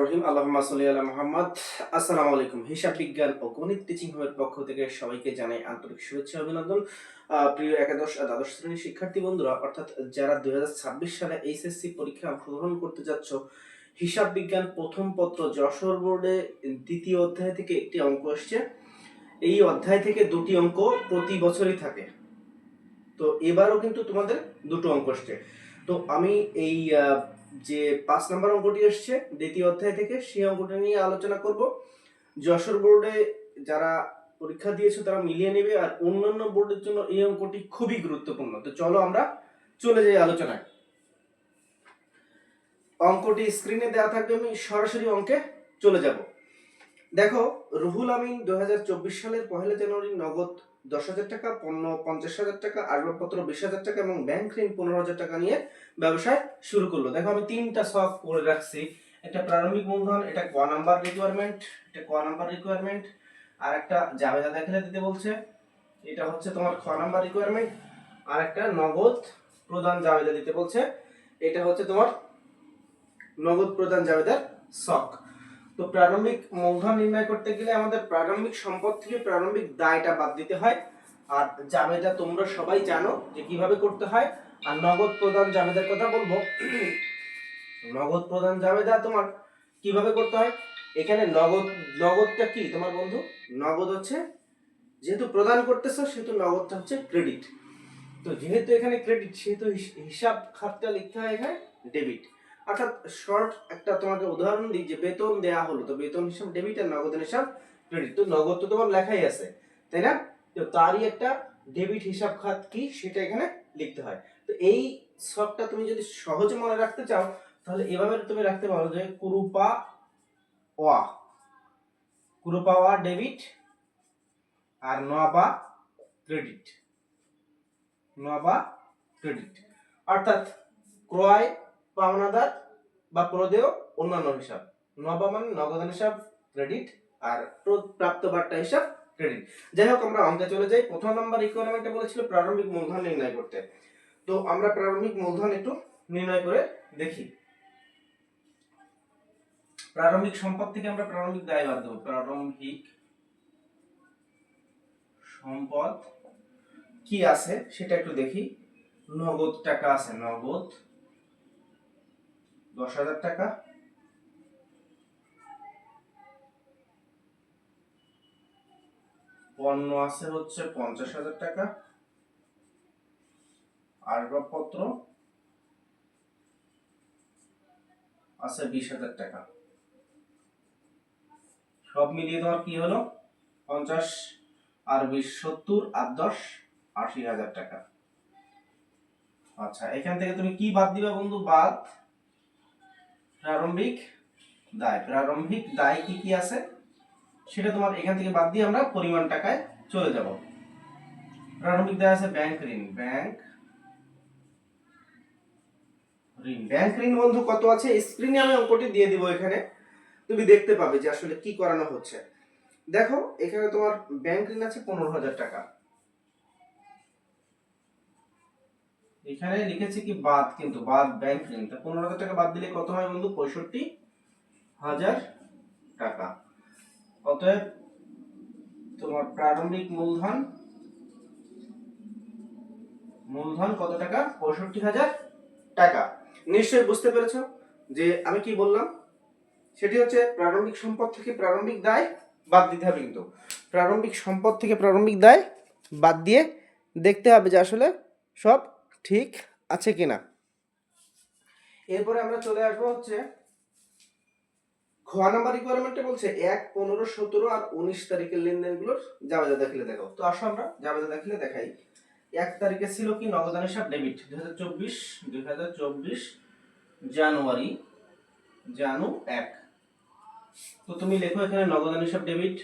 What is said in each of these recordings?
রহিম। আসসালামু আলাইকুম। হিসাব বিজ্ঞান গণিত টিচিং হোমের পক্ষ থেকে সবাইকে জানাই আন্তরিক শুভেচ্ছা প্রিয় একাদশ দ্বাদশ শ্রেণির শিক্ষার্থী বন্ধুরা, অর্থাৎ যারা সালে এইচএসসি পরীক্ষায় অংশগ্রহণ করতে হিসাব বিজ্ঞান প্রথম পত্র যশোর বোর্ডে দ্বিতীয় অধ্যায় থেকে একটি অঙ্ক আসছে। এই অধ্যায় থেকে দুটি অঙ্ক প্রতি বছরই থাকে। তো এবারও কিন্তু তোমাদের দুটো অঙ্ক আসছে। তো আমি এই যে পাঁচ নম্বর অঙ্কটি এসছে, দ্বিতীয় অধ্যায় থেকে সেই অঙ্কটি নিয়ে আলোচনা করব। যশোর বোর্ডে যারা পরীক্ষা দিয়েছে তারা মিলিয়ে নেবে আর অন্যান্য বোর্ডের জন্য এই অঙ্কটি খুবই গুরুত্বপূর্ণ। তো চলো আমরা চলে যাই আলোচনায়। অঙ্কটি স্ক্রিনে দেওয়া থাকবে, আমি সরাসরি অঙ্কে চলে যাব। দেখো, রুহুল আমিন দুই হাজার চব্বিশ সালের পহেলা জানুয়ারি নগদ দশ হাজার টাকা, পণ্য পঞ্চাশ হাজার টাকা, আসবাবপত্র বিশ হাজার টাকা এবং ব্যাংক ঋণ পনেরো হাজার টাকা নিয়ে ব্যবসায় শুরু করল। দেখো, আমি তিনটা সফট করে রাখছি। একটা প্রারম্ভিক মূলধন এটা ক নাম্বার রিকোয়ারমেন্ট এটা ক নাম্বার রিকোয়ারমেন্ট আর একটা জাবেদা দেখালে দিতে বলছে। এটা হচ্ছে তোমার খ নাম্বার রিকোয়ারমেন্ট আর একটা নগদ প্রদান জাবেদা দিতে বলছে। এটা হচ্ছে তোমার নগদ প্রদান জাবেদার শখ। তো প্রারম্ভিক মূলধন নির্ণয় করতে গেলে আমাদের প্রারম্ভিক সম্পদ থেকে প্রারম্ভিক দায়টা বাদ দিতে হয়। আর জাবেদা তোমরা সবাই জানো যে কীভাবে করতে হয়। আর নগদ প্রদান জাবেদার কথা বলব। নগদ প্রদান জাবেদা তোমার কীভাবে করতে হয়? এখানে নগদ, নগদটা কি তোমার বন্ধু? নগদ হচ্ছে যেহেতু প্রদান করতেছো, সেহেতু নগদটা হচ্ছে ক্রেডিট তো যেহেতু এখানে ক্রেডিট সেহেতু হিস- হিসাব খাতটা লিখতে হয় এখানে ডেবিট অর্থাৎ শর্ট একটা তোমাকে উদাহরণ দিই যে বেতন দেয়া হলো। তো বেতন হিসাব ডেবিট আর নগদের হিসাব ক্রেডিট তো নগদ তো তোমার লেখাই আছে, তাই না? তো তারই একটা ডেবিট হিসাব খাত কি, সেটা এখানে লিখতে হয়। তো এই শখটা তুমি যদি সহজে মনে রাখতে চাও, তাহলে এভাবে তুমি রাখতে পারো যে কুরুপা ওয়া। কুরুপা ওয়া ডেবিট আর নবা ক্রেডিট নবা ক্রেডিট অর্থাৎ ক্রয় পাওনাদার বা প্রদেয় অন্যান্য হিসাব। নবা মানে নগদ হিসাব ক্রেডিট আর প্র- প্রাপ্ত বার্তা হিসাব ক্রেডিট যাই হোক, আমরা অঙ্কে চলে যাই। প্রথম নাম্বার রিকোয়ারমেন্টে বলেছিল প্রারম্ভিক মূলধন নির্ণয় করতে। তো আমরা প্রারম্ভিক মূলধন একটু নির্ণয় করে দেখি। প্রারম্ভিক সম্পদ থেকে আমরা প্রারম্ভিক দায় বাদ দেবো প্রারম্ভিক সম্পদ কি আছে সেটা একটু দেখি। নগদ টাকা আছে, নগদ। দশ হাজার টাকা। পণ্য আছে হচ্ছে পঞ্চাশ হাজার টাকা। আসবাবপত্র আছে বিশ হাজার টাকা। সব মিলিয়ে তোমার কি হলো? পঞ্চাশ আর বিশ সত্তর আর দশ আশি হাজার টাকা। আচ্ছা এখান থেকে তুমি কি বাদ দিবা বন্ধু? বাদ। প্রারম্ভিক দায় প্রারম্ভিক দায় কি কি আছে? সেটা তোমার এখান থেকে বাদ দিয়ে আমরা পরিমাণ টাকায় চলে যাব। প্রারম্ভিক দায় আছে ব্যাংক ঋণ। ব্যাংক ঋণ। ব্যাংক ঋণ বন্ধু কত আছে? স্ক্রিনে আমি অঙ্কটি দিয়ে দিব এখানে। তুমি দেখতে পাবে যে আসলে কি করানো হচ্ছে। দেখো, এখানে তোমার ব্যাংক ঋণ আছে পনেরো হাজার টাকা। এখানে লিখেছে কি বাদ কিন্তু, বাদ ব্যাংক ঋণ তা পনেরো হাজার টাকা বাদ দিলে কত হয় বন্ধু? পঁয়ষট্টি হাজার টাকা। অতএব তোমার প্রারম্ভিক মূলধন মূলধন কত টাকা? পঁয়ষট্টি হাজার টাকা। নিশ্চয়ই বুঝতে পেরেছ যে আমি কি বললাম? সেটি হচ্ছে প্রারম্ভিক সম্পদ থেকে প্রারম্ভিক দায় বাদ দিতে হবে কিন্তু। প্রারম্ভিক সম্পদ থেকে প্রারম্ভিক দায় বাদ দিয়ে দেখতে হবে যে আসলে সব ঠিক আছে কিনা? এরপরে আমরা চলে আসব হচ্ছে খ নাম্বার রিকোয়ারমেন্টে বলছে এক, পনেরো, সতেরো আর উনিশ তারিখের লেনদেনগুলোর জাবেদা দাখিলে দেখাও। তো আসো আমরা জাবেদা দাখিলে দেখাই। এক তারিখে ছিল কি নগদান হিসাব ডেবিট দুই হাজার চব্বিশ, দুই হাজার চব্বিশ, জানুয়ারি, জানু এক। তো তুমি লেখো এখানে নগদান হিসাব ডেবিট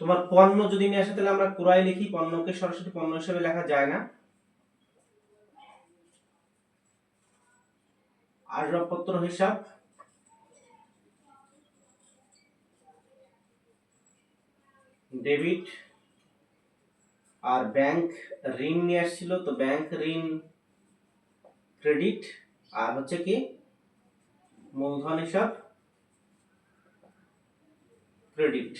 তোমার পণ্য যদি নিয়ে আসে, তাহলে আমরা ক্রয় লিখি, পণ্যকে সরাসরি পণ্য হিসেবে লেখা যায় না। আসবাবপত্র হিসাব। ডেবিট আর ব্যাংক ঋণ নিয়ে আসছিল, তো ব্যাংক ঋণ ক্রেডিট আর হচ্ছে কি মূলধন হিসাব ক্রেডিট।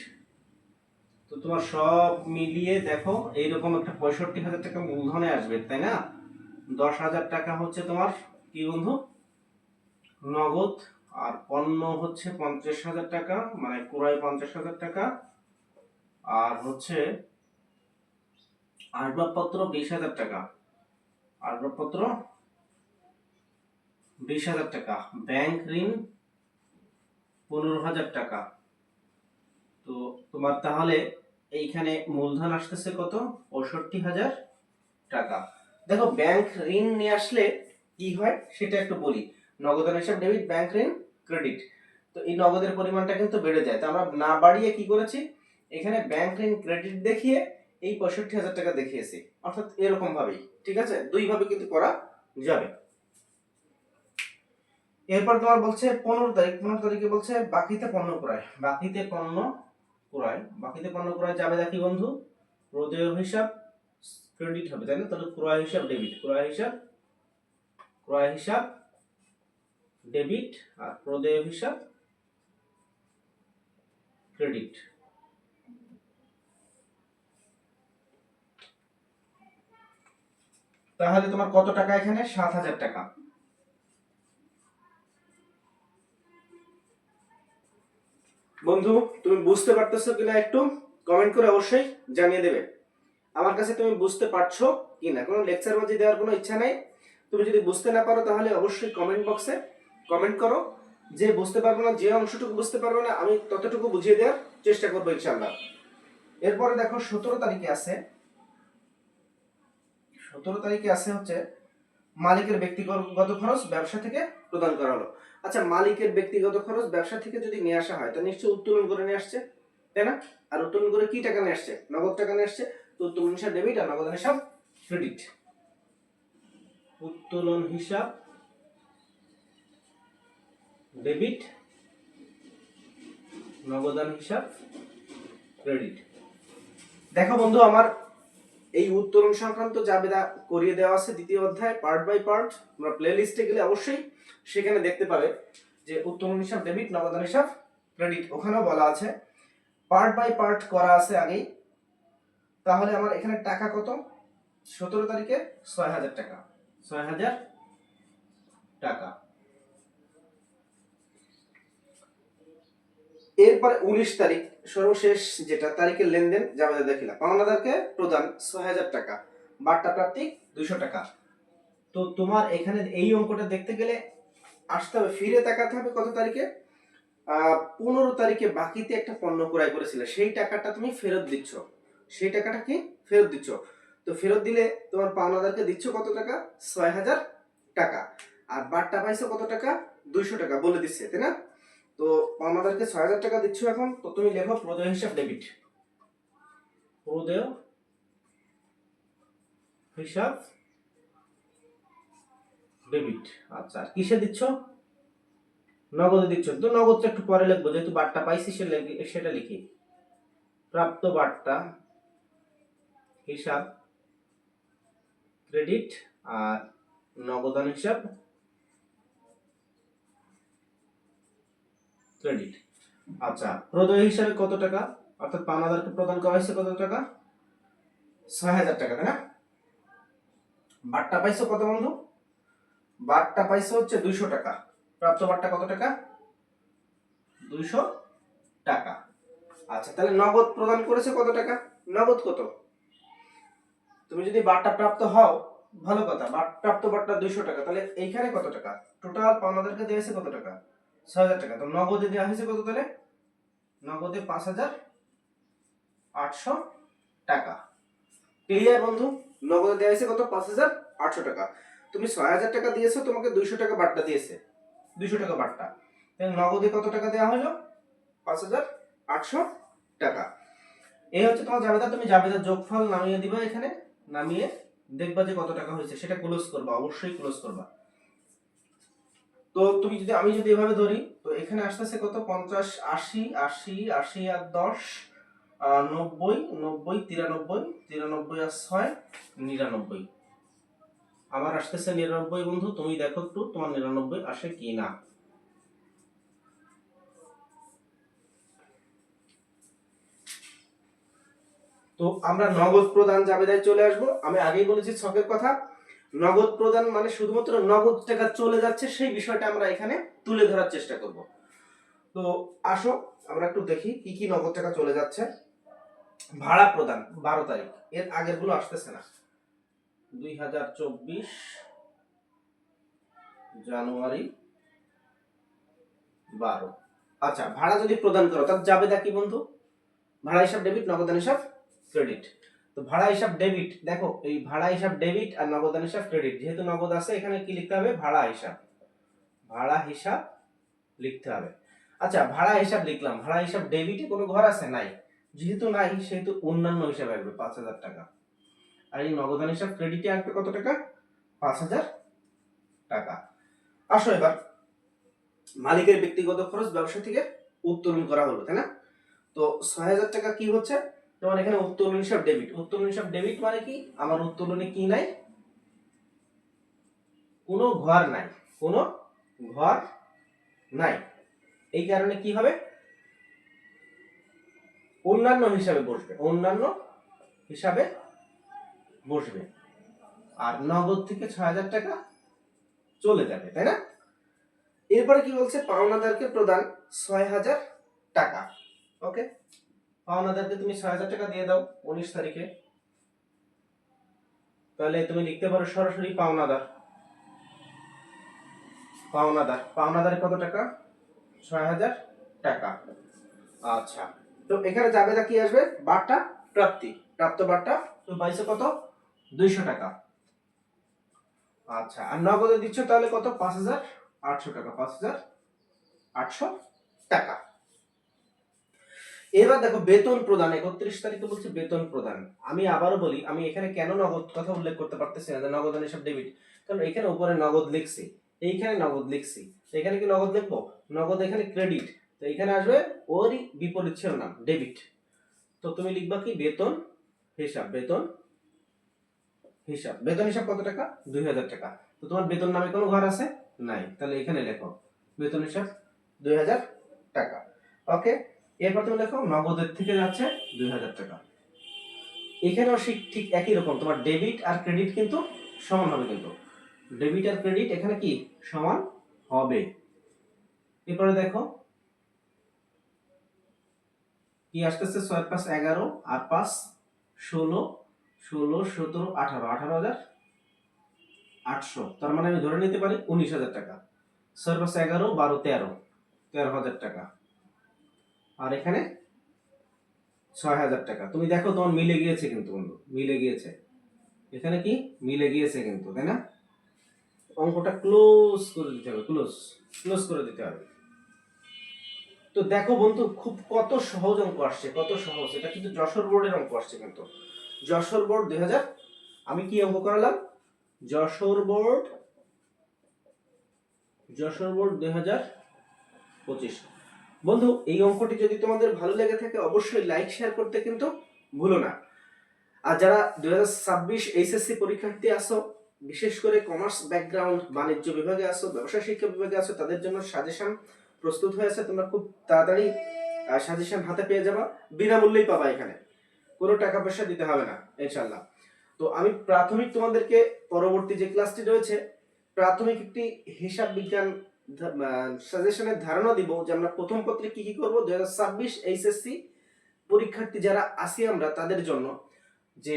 তো তোমার সব মিলিয়ে দেখো, এইরকম একটা পঁয়ষট্টি হাজার টাকা মূলধনে আসবে, তাই না? দশ হাজার টাকা হচ্ছে তোমার কি বন্ধু? নগদ, আর পণ্য হচ্ছে পঞ্চাশ হাজার টাকা মানে ক্রয় পঞ্চাশ হাজার টাকা, আর হচ্ছে আসবাবপত্র বিশ হাজার টাকা। আসবাবপত্র বিশ হাজার টাকা। ব্যাংক ঋণ পনেরো হাজার টাকা। তো তোমার তাহলে এইখানে মূলধন আসতেছে কত? পঁয়ষট্টি হাজার টাকা। দেখো ব্যাংক ঋণ নিয়ে আসলে কি হয় সেটা একটু বলি। নগদান হিসাব ডেবিট ব্যাংক ঋণ ক্রেডিট তো এই নগদের পরিমাণটা কিন্তু বেড়ে যায়। তো আমরা না বাড়িয়ে কি করেছি? এখানে ব্যাংক ঋণ ক্রেডিট দেখিয়ে এই পঁয়ষট্টি হাজার টাকা দেখিয়েছি। অর্থাৎ এরকম ভাবেই ঠিক আছে? দুই ভাবে কিন্তু করা যাবে। এরপর তোমার বলছে পনেরো তারিখ। পনেরো তারিখে বলছে বাকিতে পণ্য ক্রয়। বাকিতে পণ্য ক্রয় বাকিতে পণ্য ক্রয় যাবে দেখি বন্ধু। প্রদেয় হিসাব ক্রেডিট হবে, তাই না? তাহলে ক্রয় হিসাব ডেবিট ক্রয় হিসাব ক্রয় হিসাব ডেবিট আর প্রদেয় হিসাব ক্রেডিট তাহলে তোমার কত টাকা এখানে? সাত হাজার টাকা। বন্ধু, তুমি বুঝতে পারতেছো কিনা একটু? কমেন্ট করে অবশ্যই জানিয়ে দেবে। আমার কাছে তুমি বুঝতে পারছ কিনা? কোনো লেকচার বাজি দেওয়ার কোনো ইচ্ছা নেই? তুমি যদি বুঝতে না পারো তাহলে অবশ্যই কমেন্ট বক্সে কমেন্ট করো। যে বুঝতে পারব না, যে অংশটুকু বুঝতে পারব না, আমি ততটুকু বুঝিয়ে দেওয়ার চেষ্টা করব ইনশাল্লাহ এরপরে দেখো, সতেরো তারিখে আছে। সতেরো তারিখে আছে হচ্ছে মালিকের ব্যক্তিগত খরচ ব্যবসা থেকে প্রদান করা হলো। আচ্ছা মালিকের ব্যক্তিগত খরচ ব্যবসা থেকে যদি নিয়ে আসা হয়, তা নিশ্চয়ই উত্তোলন করে নিয়ে আসছে, তাই না? আর উত্তোলন করে কি টাকা নিয়ে আসছে? নগদ টাকা নিয়ে আসছে, তো উত্তোলন হিসাব ডেবিট আর নগদ হিসাব ক্রেডিট উত্তোলন হিসাব ডেবিট নগদান হিসাব ক্রেডিট দেখো বন্ধু, আমার এই উত্তোলন সংক্রান্ত জাবেদা করিয়ে দেওয়া আছে দ্বিতীয় অধ্যায় পার্ট বাই পার্ট তোমরা প্লে লিস্টে গেলে অবশ্যই সেখানে দেখতে পাবে যে উত্তোলন হিসাব ডেবিট নগদান হিসাব ক্রেডিট ওখানেও বলা আছে। পার্ট বাই পার্ট করা আছে আগেই। তাহলে আমার এখানে টাকা কত? সতেরো তারিখে ছয় হাজার টাকা। ছয় হাজার টাকা। এরপরে উনিশ তারিখ সর্বশেষ যেটা তারিখের লেনদেন জাবেদা দেখিলা পাওনাদারকে প্রদান ছয় হাজার টাকা, বার্তা প্রাপ্তি দুইশো টাকা। তো তোমার এখানে এই অঙ্কটা দেখতে গেলে আসতে হবে, ফিরে তাকাতে হবে কত তারিখে? পনেরো তারিখে বাকিতে একটা পণ্য ক্রয় করেছিলে, সেই টাকাটা তুমি ফেরত দিচ্ছ। সেই টাকাটা কি? ফেরত দিচ্ছ। তো ফেরত দিলে তোমার পাওনাদারকে দিচ্ছ কত টাকা? ছয় হাজার টাকা। আর বার্তা পাইছো কত টাকা? দুইশো টাকা বলে দিচ্ছে, তাই না? তো আমাদেরকে ছয় হাজার টাকা দিচ্ছ এখন, তো তুমি লেখো প্রদেয় হিসাব ডেবিট প্রদেয় হিসাব ডেবিট আচ্ছা আর কিসে দিচ্ছ? নগদে দিচ্ছ। তো নগদটা একটু পরে লিখব, যেহেতু বার্তা পাইছি সেটা লিখি। প্রাপ্ত বার্তা হিসাব ক্রেডিট আর নগদান হিসাব ক্রেডিট। আচ্ছা প্রদেয় হিসাবে কত টাকা? অর্থাৎ পাওনাদারকে প্রদান করা হয়েছে কত টাকা? ছয় হাজার টাকা, তাই না? বার্তা পাইছো কত বন্ধু? বার্তা পাইছো হচ্ছে দুইশো টাকা। প্রাপ্ত বার্তা কত টাকা? দুইশো টাকা। আচ্ছা তাহলে নগদ প্রদান করেছে কত টাকা? নগদ কত? তুমি যদি বার্তা প্রাপ্ত হও, ভালো কথা বাট প্রাপ্ত বার্তা দুইশো টাকা, তাহলে এইখানে কত টাকা? টোটাল পাওনাদারকে দেওয়া হয়েছে কত টাকা? ছয় হাজার টাকা। তো নগদে দেওয়া হয়েছে কত তাহলে? নগদে পাঁচ হাজার আটশো টাকা। ক্লিয়ার বন্ধু? নগদে দেওয়া হয়েছে কত? পাঁচ হাজার আটশো টাকা। তুমি ছয় হাজার টাকা দিয়েছ, তোমাকে দুইশো টাকা বাট্টা দিয়েছে। দুইশো টাকা বাট্টা। নগদে কত টাকা দেওয়া হলো? পাঁচ হাজার আটশো টাকা। এই হচ্ছে তোমার জাবেদা তুমি জাবেদার যোগফল নামিয়ে দিবা এখানে। নামিয়ে দেখবা যে কত টাকা হয়েছে। সেটা ক্লোজ করবা, অবশ্যই ক্লোজ করবা। তো তুমি যদি, আমি যদি এভাবে ধরি, তো এখানে আসতে আসতেছে কত? পঞ্চাশ, আশি আশি আশি আর দশ নব্বই নব্বই, তিরানব্বই তিরানব্বই আর ছয়, নিরানব্বই। আমার আসতেছে নিরানব্বই, বন্ধু, তুমি দেখো একটু তোমার নিরানব্বই আসে কি না। তো আমরা নগদ প্রদান জাবেদায় চলে আসব। আমি আগেই বলেছি ছকের কথা। নগদ প্রদান মানে শুধুমাত্র নগদ টাকা চলে যাচ্ছে, সেই বিষয়টা আমরা এখানে তুলে ধরার চেষ্টা করব। তো আসো, আমরা একটু দেখি কি কি নগদ টাকা চলে যাচ্ছে। ভাড়া প্রদান, বারো তারিখ। এর আগেরগুলো আসতেছে না। দুই হাজার চব্বিশ জানুয়ারি বারো। আচ্ছা ভাড়া যদি প্রদান করো, তাহলে যাবে কি বন্ধু? ভাড়া হিসাব ডেবিট নগদান হিসাব ক্রেডিট তো ভাড়া হিসাব ডেবিট দেখো এই ভাড়া হিসাব ডেবিট আর নগদান হিসাব ক্রেডিট যেহেতু নগদ আছে, এখানে কি লিখতে হবে? ভাড়া হিসাব। ভাড়া হিসাব লিখতে হবে। আচ্ছা ভাড়া হিসাব লিখলাম। ভাড়া হিসাব ডেবিটে কোনো ঘর আছে? নাই। যেহেতু নাই, সেহেতু অন্যান্য হিসাবে আসবে, পাঁচ হাজার টাকা। আর এই নগদান হিসাব ক্রেডিটে আসবে কত টাকা? পাঁচ হাজার টাকা। আসো এবার। মালিকের ব্যক্তিগত খরচ ব্যবসা থেকে উত্তোলন করা হলো, তাই না? তো ছয় হাজার টাকা কি হচ্ছে? যেমন এখানে উত্তোলন হিসাব ডেবিট উত্তোলন হিসাব ডেবিট মানে কি? আমার উত্তোলনে কি নাই? কোনো ঘর নাই। কোনো ঘর নাই। এই কারণে কি হবে? অন্যান্য হিসাবে বসবে। অন্যান্য হিসাবে বসবে। আর নগদ থেকে ছয় হাজার টাকা চলে যাবে, তাই না? এরপরে কি বলছে? পাওনাদারকে প্রদান ছয় হাজার টাকা। ওকে? পাওনাদারকে তুমি ছয় হাজার টাকা দিয়ে দাও উনিশ তারিখে। তাহলে তুমি লিখতে পারো সরাসরি পাওনাদার। পাওনাদার। পাওনাদার কত টাকা? ছয় হাজার টাকা। আচ্ছা। তো এখানে যাবে কি আসবে? বারটা প্রাপ্তি। প্রাপ্ত বারটা? তুমি পাইছো কত? দুইশো টাকা। আচ্ছা। আর নগদে দিচ্ছ তাহলে কত? পাঁচ হাজার আটশো টাকা। পাঁচ হাজার আটশো টাকা। এবার দেখো বেতন প্রদান, একত্রিশ তারিখে বলছে বেতন প্রদান। আমি আবারও বলি, আমি এখানে কেন নগদ কথা উল্লেখ করতে পারতেছি না যে নগদ হিসাব ডেবিট কারণ এখানে উপরে নগদ লিখছি, এইখানে নগদ লিখছি। এখানে কি নগদ লিখব? নগদ এখানে ক্রেডিট তো এখানে আসবে ওরই বিপরীত শিরোনাম ডেবিট তো তুমি লিখবা কি? বেতন, হিসাব বেতন হিসাব। বেতন, হিসাব কত টাকা? দুই হাজার টাকা। তো তোমার বেতন নামে কোনো ঘর আছে? নাই। তাহলে এখানে লেখো, বেতন, হিসাব, দুই হাজার টাকা। ওকে? এরপর তুমি লেখো নগদের থেকে যাচ্ছে দুই হাজার টাকা। এখানেও ঠিক একই রকম, তোমার ডেবিট আর ক্রেডিট কিন্তু সমান হবে কিন্তু। ডেবিট আর ক্রেডিট এখানে কি? সমান হবে। এরপরে দেখো, কি আসতেছে? ছয় পাঁচ এগারো আর পাঁচ ষোলো ষোলো, সতেরো, আঠারো। আঠারো হাজার আটশো। তার মানে আমি ধরে নিতে পারি উনিশ হাজার টাকা। ছয় পাঁচ এগারো, বারো, তেরো। তেরো হাজার টাকা। আর এখানে ছয় হাজার টাকা। তুমি দেখো তোমার মিলে গিয়েছে কিন্তু বন্ধু, মিলে গিয়েছে। এখানে কি? মিলে গিয়েছে কিন্তু, তাই না? অঙ্কটা ক্লোজ করে দিতে হবে ক্লোজ ক্লোজ করে দিতে হবে। তো দেখো বন্ধু, খুব কত সহজ অঙ্ক আসছে, কত সহজ। এটা কিন্তু যশোর বোর্ডের অঙ্ক আসছে কিন্তু। যশোর বোর্ড দুই হাজার, আমি কি অঙ্ক করালাম? যশোর বোর্ড যশোর বোর্ড দুই হাজার পঁচিশ। বন্ধু, এই অঙ্কটি যদি তোমাদের ভালো লেগে থাকে, অবশ্যই লাইক শেয়ার করতে কিন্তু ভুলো না। আর যারা দুই হাজার ছাব্বিশ এইচএসসি পরীক্ষার্থী আসো বিশেষ করে কমার্স ব্যাকগ্রাউন্ড বাণিজ্য বিভাগে আসো ব্যবসা শিক্ষা বিভাগে আসো তাদের জন্য সাজেশন প্রস্তুত হয়েছে তোমরা খুব তাড়াতাড়ি সাজেশন হাতে পেয়ে যাবা, বিনামূল্যেই পাবা এখানে। কোনো টাকা পয়সা দিতে হবে না ইনশাল্লাহ তো আমি প্রাথমিক তোমাদেরকে, পরবর্তী যে ক্লাসটি রয়েছে, প্রাথমিক একটি হিসাব বিজ্ঞান সাজেশনের ধারণা দিব যে আমরা প্রথম পত্রে কি কি করব? দুই হাজার ছাব্বিশ এইচএসসি পরীক্ষার্থী যারা আসি আমরা, তাদের জন্য যে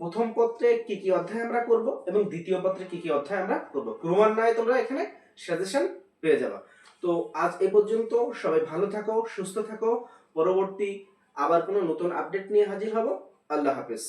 প্রথম পত্রে কি কি অধ্যায় আমরা করব এবং দ্বিতীয় পত্রে কি কি অধ্যায় আমরা করব। ক্রমান্বয়ে তোমরা এখানে সাজেশন পেয়ে যাবা। তো আজ এ পর্যন্ত, সবাই ভালো থাকো, সুস্থ থাকো। পরবর্তী আবার কোনো নতুন আপডেট নিয়ে হাজির হব। আল্লাহ হাফেজ।